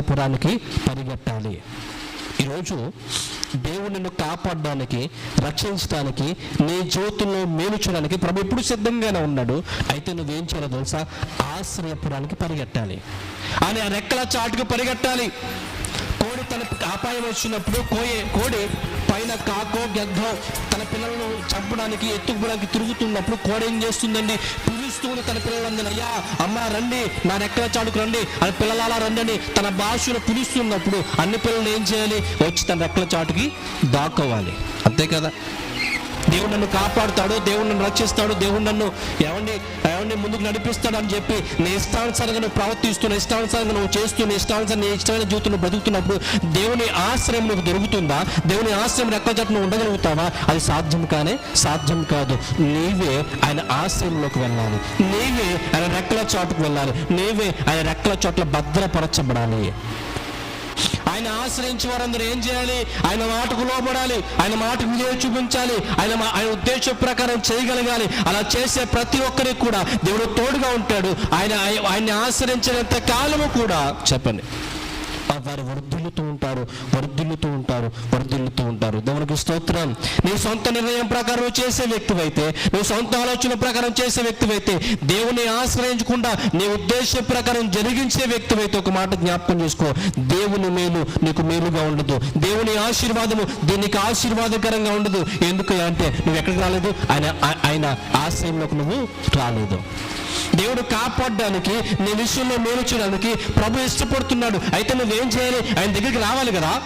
ఆశ్రయపురానికి పరిగెట్టాలి ఈరోజు దేవుడు నిన్ను కాపాడడానికి రక్షించడానికి నీ జీవితంలో మేలు చేయడానికి ప్రభు ఎప్పుడు సిద్ధంగానే ఉన్నాడు. అయితే నువ్వేం చేయాలో తెలుసా? ఆశ్రయపురానికి పరిగెట్టాలి అని ఆ రెక్కల చాటుకు పరిగెట్టాలి కోడి తన అపాయం వచ్చినప్పుడు కోయే కోడి పైన కాకో గద్దో తన పిల్లలను చంపడానికి ఎత్తుకోవడానికి తిరుగుతున్నప్పుడు కోడి ఏం చేస్తుందండి? పిలుస్తూనే తన పిల్లలందరూ అయ్యా అమ్మ రండి నా రెక్కల చాటుకు రండి అని పిల్లలలా రండి అని తన భాషను పిలుస్తున్నప్పుడు అన్ని పిల్లలు ఏం చేయాలి? వచ్చి తన రెక్కల చాటుకి దాక్కోవాలి. అంతే కదా? దేవుడు నన్ను కాపాడుతాడు దేవుడు నన్ను రక్షిస్తాడు దేవుడు నన్ను ఎవరిని ఎవరిని ముందుకు నడిపిస్తాడు అని చెప్పి నీ ఇష్టానుసారంగా నువ్వు ప్రవర్తిస్తున్న ఇష్టానుసారంగా నువ్వు చేస్తూ నీ ఇష్టానుసారం నీ ఇష్టమైన జీవితం బ్రతుకుతున్నప్పుడు దేవుని ఆశ్రయం నువ్వు దొరుకుతుందా? దేవుని ఆశ్రయం రెక్క చట్టు నువ్వు ఉండగలుగుతావా? అది సాధ్యం కానీ సాధ్యం కాదు. నీవే ఆయన ఆశ్రయంలోకి వెళ్ళాలి. నీవే ఆయన రెక్కల చోటుకు వెళ్ళాలి. నీవే ఆయన రెక్కల చోట్ల భద్రపరచబడాలి. ఆయన ఆశ్రయించి వారందరూ ఏం చేయాలి? ఆయన మాటకు లోపడాలి ఆయన మాటకు విలువ చూపించాలి. ఆయన ఆయన ఉద్దేశం ప్రకారం చేయగలగాలి. అలా చేసే ప్రతి ఒక్కరికి కూడా దేవుడు తోడుగా ఉంటాడు. ఆయన ఆయన్ని ఆశ్రయించినంత కాలము కూడా చెప్పండి. వారు వర్ధిల్లుతూ ఉంటారు వర్ధిల్లుతూ ఉంటారు వర్ధిల్లుతూ ఉంటారు. దేవునికి స్తోత్రం. నీ సొంత నిర్ణయం ప్రకారం చేసే వ్యక్తివైతే నీ సొంత ఆలోచన ప్రకారం చేసే వ్యక్తివైతే దేవుని ఆశ్రయించకుండా నీ ఉద్దేశం ప్రకారం జరిగించే వ్యక్తివైతే ఒక మాట జ్ఞాపకం చేసుకో. దేవుని మేలు నీకు మేలుగా ఉండదు. దేవుని ఆశీర్వాదము దీనికి ఆశీర్వాదకరంగా ఉండదు. ఎందుకు అంటే నువ్వు ఎక్కడికి రాలేదు? ఆయన ఆయన ఆశ్రయంలోకి నువ్వు రాలేదు. దేవుడు కాపాడడానికి నీ విషయంలో మేలు చేయడానికి ప్రభు ఇష్టపడుతున్నాడు. అయితే నువ్వేం చేయాలి? ఆయన దగ్గరికి రావాలి కదా?